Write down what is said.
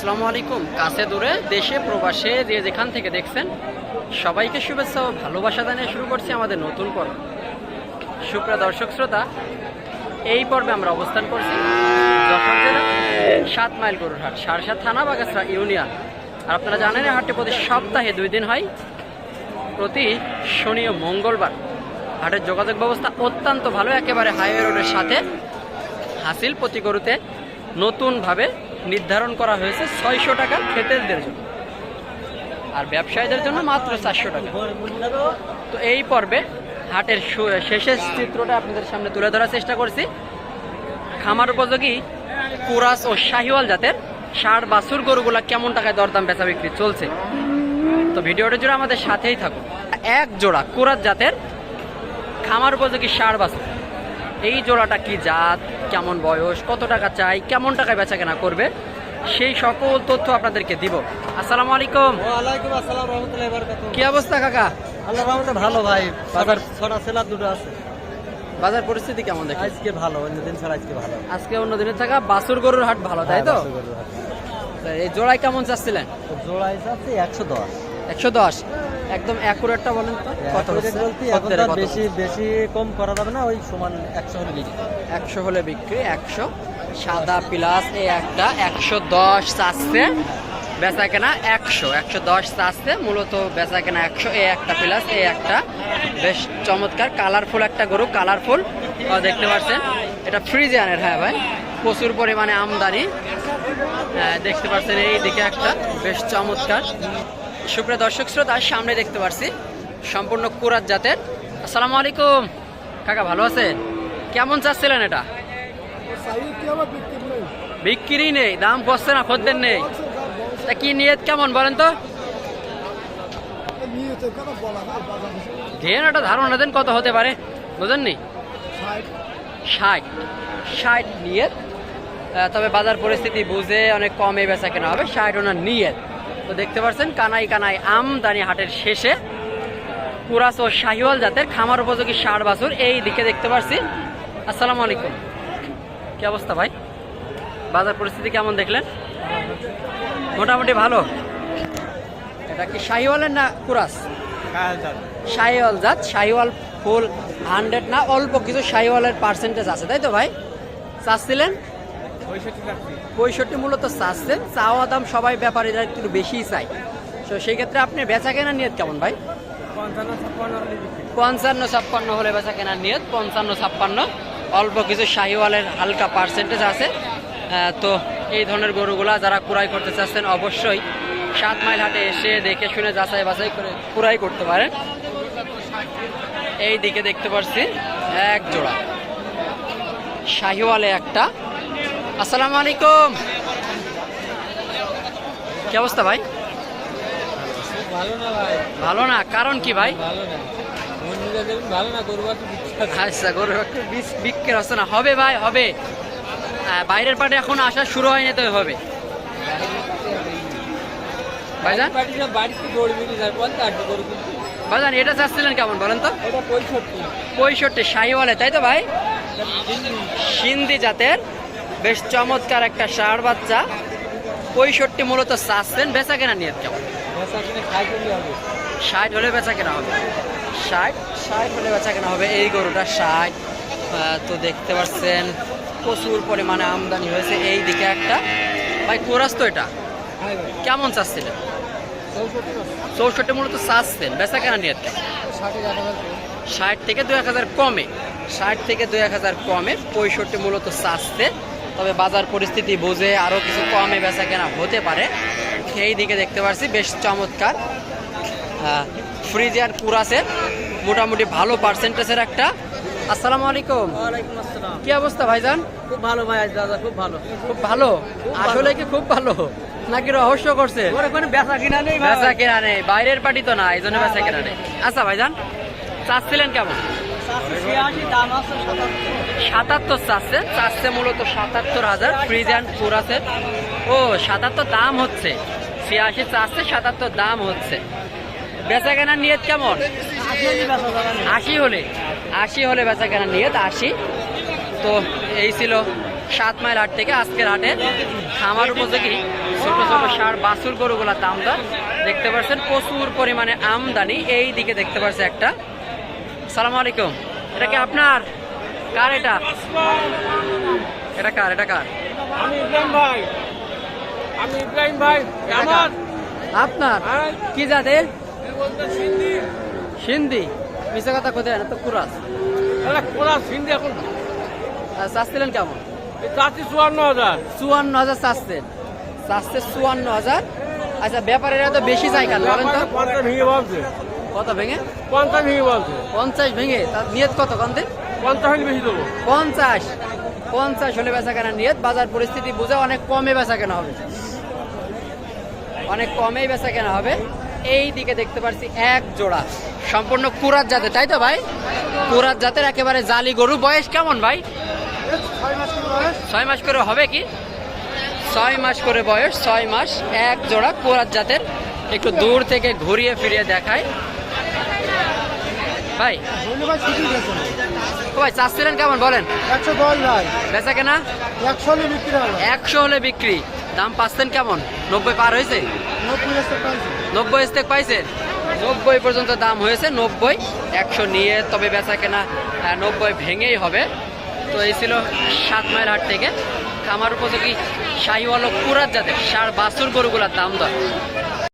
আসসালামু আলাইকুম। কাছে দূরে, দেশে, প্রবাসে, যে যেখান থেকে দেখছেন, সবাইকে শুভেচ্ছা ও ভালোবাসা জানিয়ে শুরু করছি আমাদের নতুন পর্ব। সুপ্রিয় দর্শক শ্রোতা, এই পর্বে আমরা অবস্থান করছি সাত মাইল গরুর হাট সারসা থানা বাগাসরা ইউনিয়ন। আর আপনারা জানেন হাটটি প্রতি সপ্তাহে দুই দিন হয়। প্রতি শনি ও মঙ্গলবার হাটের যোগাযোগ ব্যবস্থা অত্যন্ত ভালো। একেবারে হাইওয়ে রোডের সাথে হাসিল প্রতি গরুতে নতুনভাবে নির্ধারণ করা হয়েছে ছয়শো টাকা খেতেদের জন্য। আর ব্যবসায়ীদের জন্য মাত্র চারশো টাকা। তো এই পর্বে হাটের শেষের চিত্রটা আপনাদের সামনে তুলে ধরার চেষ্টা করছি। খামার উপযোগী কুরাস ও শাহিওয়াল জাতের ষাট বাছুর গরুগুলা কেমন টাকায় দরদাম বেচা বিক্রি চলছে? তো ভিডিওটা জুড়ে আমাদের সাথেই থাকুন। এক জোড়া কুরাস জাতের খামার উপযোগী ষাট বাছুর এই জোড়াটা কি জাত? কেমন বয়স কত টাকা চাই কেমন টাকায় বেচা কেনা করবে সেই সকল তথ্য আপনাদেরকে দিব। আসসালামু আলাইকুম। ওয়ালাইকুম আসসালাম রহমতুল্লাহি বারাকাতুহু। কি অবস্থা কাকা? আল্লাহ রহমতে ভালো ভাই। বাজার ছড়া সেলা দুটো আছে? বাজার পরিস্থিতি কেমন দেখে আজকে ভালো অন্য দিন ছাড়া আজকে ভালো। আজকে অন্য দিনের থাকা বাসুর গরুর হাট ভালো তাই তো? হ্যাঁ। তা এই জোড়ায় কেমন চাচ্ছিলেন? তো জোড়া হিসাবে একশো দশ। একশো দশ। একদম অ্যাকুরেটটা বলেন তো। কত হচ্ছে? বেশি বেশি কম করা যাবে না ওই সমান একশো হলে বিক্রি। একশো হলে বিক্রি একশো। সাদা প্লাস এই একটা একশো দশ চাচ্ছে। বেচা কেনা একশো একশো দশ চাচ্ছে। মূলত বেচা কেনা একশো এই একটা প্লাস এই একটা। বেশ চমৎকার কালারফুল একটা গরু কালারফুল দেখতে পাচ্ছেন? এটা ফ্রিজিয়ানের হ্যাঁ ভাই। প্রচুর পরিমাণে আমদানি। হ্যাঁ, দেখতে পাচ্ছেন এই দিকে একটা। বেশ চমৎকার। সুপ্রিয় দর্শক শ্রোতা, সামনে দেখতে পাচ্ছি সম্পূর্ণ কুরাত জাতের। আসসালামু আলাইকুম। কাকা, ভালো আছেন? কেমন চাচ্ছিলেন এটা? বিক্রি নেই, দাম পড়ছে না, খদ্দের নেই। তা কি নিয়ত কেমন বলেন তো? ধেন একটা ধারণা দেন, কত হতে পারে? বুঝেননি? ষাট। ষাট নিয়ত। তবে বাজার পরিস্থিতি বুঝে অনেক কমে বেচা কেনা হবে, ষাট ওনার নিয়ত। তো দেখতে পাচ্ছেন কানাই কানাই আমদানি হাটের শেষে কুরাস ও শাহিওয়াল জাতের খামার উপযোগী ষাট বাছুর এই দিকে দেখতে পাচ্ছি আসসালামু আলাইকুম। কি অবস্থা ভাই? বাজার পরিস্থিতি কেমন দেখলেন? মোটামুটি ভালো? এটা কি শাহিওয়ালের না কুরাস? শাহিওয়াল জাত। শাহিওয়াল ফুল হান্ড্রেড না অল্প কিছু শাহিওয়ালের পার্সেন্টেজ আছে তাই তো ভাই? চাচ্ছিলেন পঁয়ষট্টি মূলত চাচ্ছেন চাওয়া দাম সবাই ব্যাপারীরা একটু বেশিই চাই তো সেই ক্ষেত্রে আপনি বেচা কেনার নিয়ত কেমন ভাই? পঞ্চান্ন ছাপ্পান্ন হলে বেচা কেনার নিয়ত পঞ্চান্ন ছাপ্পান্ন। অল্প কিছু শাহিওয়ালের হালকা পার্সেন্টেজ আছে। তো এই ধরনের গরুগুলা যারা কুড়াই করতে চাচ্ছেন অবশ্যই সাত মাইল হাটে এসে দেখে শুনে যাচাই বাছাই করে কুড়াই করতে পারেন। এই দিকে দেখতে পাচ্ছি এক জোড়া। শাহিওয়ালে একটা আসসালামু আলাইকুম। কি অবস্থা ভাই? ভালো না ভাই। ভালো না কারণ কি ভাই? ভালো না। ভালো না গরু আচ্ছা গরু বিক্রি হচ্ছে না। হবে ভাই হবে। বাইরের পাটে এখন আসা শুরু হয়নি তো হবে। ভাইজান? এটা চাচ্ছিলেন কেমন বলেন তো? পঁয়ষট্টি। পঁয়ষট্টি শাহিওয়ালে তাই তো ভাই? সিন্ধি জাতের বেশ চমৎকার একটা ষাঁড় বাচ্চা। পঁয়ষট্টি মূলত চাচ্ছেন বেচা কেনা নিয়ত কেমন? ষাট হলে বেচা কেনা হবে। ষাট ষাট হলে বেচা কেনা হবে। এই গরুটা ষাট তো দেখতে পাচ্ছেন প্রচুর পরিমাণে আমদানি হয়েছে। এই দিকে একটা। ভাই কোরাস তো এটা? কেমন চাচ্ছিলেন? চৌষট্টি মূলত চাচ্ছেন বেচা কেনা নিয়ে ষাট ষাট থেকে দু এক হাজার কমে। ষাট থেকে দু এক হাজার কমে পঁয়ষট্টি মূলত চাচ্ছে তবে বাজার পরিস্থিতি বুঝে আরও কিছু কমে বেচা কেনা হতে পারে। সেই দিকে দেখতে পাচ্ছি বেশ চমৎকার। ফ্রিজিয়ান কুরাসের মোটামুটি ভালো পার্সেন্টেজের একটা। আসসালামু আলাইকুম। কি অবস্থা ভাইজান? খুব ভালো ভাই আজ দাদা খুব ভালো। খুব ভালো? আসলে কি খুব ভালো? নাকি রহস্য করছে? বেচা কিনা নেই বেচা কেনা নেই বাইরের পার্টি তো না এই জন্য বেচা কেনা নেই। আচ্ছা ভাইজান চাচ্ছিলেন কেমন? সাতাত্তর। সাতাত্তর চাচ্ছে মূলত সাতাত্তর হাজার ফ্রিজ অ্যান্ড পুরাসের ও সাতাত্তর দাম হচ্ছে। ছিয়াশি চাচ্ছে সাতাত্তর দাম হচ্ছে। বেচা কেনার নিয়ত কেমন? আশি হলে আশি হলে বেচা কেনার নিয়ত আশি। তো এই ছিল সাত মাইল হাট থেকে আজকের হাটে খামার উপযোগী ছোট ছোট সার বাছুর গরুগুলার দাম দর। দেখতে পাচ্ছেন প্রচুর পরিমাণে আমদানি। এই দিকে দেখতে পাচ্ছেন একটা। সালাম আলাইকুম। এটা কি আপনার? কার এটা? এটা কার? এটা কার? আমি ইব্রাহিম ভাই। আমি ইব্রাহিম ভাই। আমার? আপনার? হ্যাঁ। কি জাতের সিন্ধি। সিন্ধি। মিশে কথা কোথায়? না তো কুরাস। কোলা সিন্ধি এখন। চাচ্ছিলেন কেমন? চাচ্ছি চুয়ান্ন হাজার। চুয়ান্ন হাজার চাচ্ছেন। চাচ্ছে চুয়ান্ন হাজার। আচ্ছা ব্যাপারেরা তো বেশি চাই কেন বলেন তো কত ভেঙে? পঞ্চাশ ভেঙে বলছে। পঞ্চাশ ভেঙে। তার নিয়ত কত কন্তে? পঞ্চাশ হলে বেশি দেবো। পঞ্চাশ। পঞ্চাশ হলে বেচা কেনা নিয়ত। বাজার পরিস্থিতি বুঝে অনেক কমে বেচা কেনা হবে। অনেক কমেই বেচা কেনা হবে। এই দিকে দেখতে পাচ্ছি এক জোড়া। সম্পূর্ণ কুরাত জাতের তাই তো ভাই? কুরাত জাতের একেবারে জালি গরু। বয়স কেমন ভাই? ছয় মাস করে হবে কি? ছয় মাস করে বয়স ছয় মাস এক জোড়া কোরাত জাতের। একটু দূর থেকে ঘুরিয়ে ফিরিয়ে দেখায়। ভাই। ভাই চাচ্ছিলেন কেমন? বলেন। একশো দশ ভাই। বেচা কেনা? একশো হলে বিক্রি একশো হলে বিক্রি। দাম পাচ্ছেন কেমন? নব্বই পার হয়েছে? নব্বই স্টেক পাইছেন নব্বই পর্যন্ত দাম হয়েছে নব্বই। একশো নিয়ে তবে বেচা কেনা নব্বই ভেঙেই হবে। তো এই ছিল সাত মাইল হাট থেকে। খামার উপযোগী শাহিওয়াল কুরাত জাতের সার বাছুর গরুগুলার দাম দর।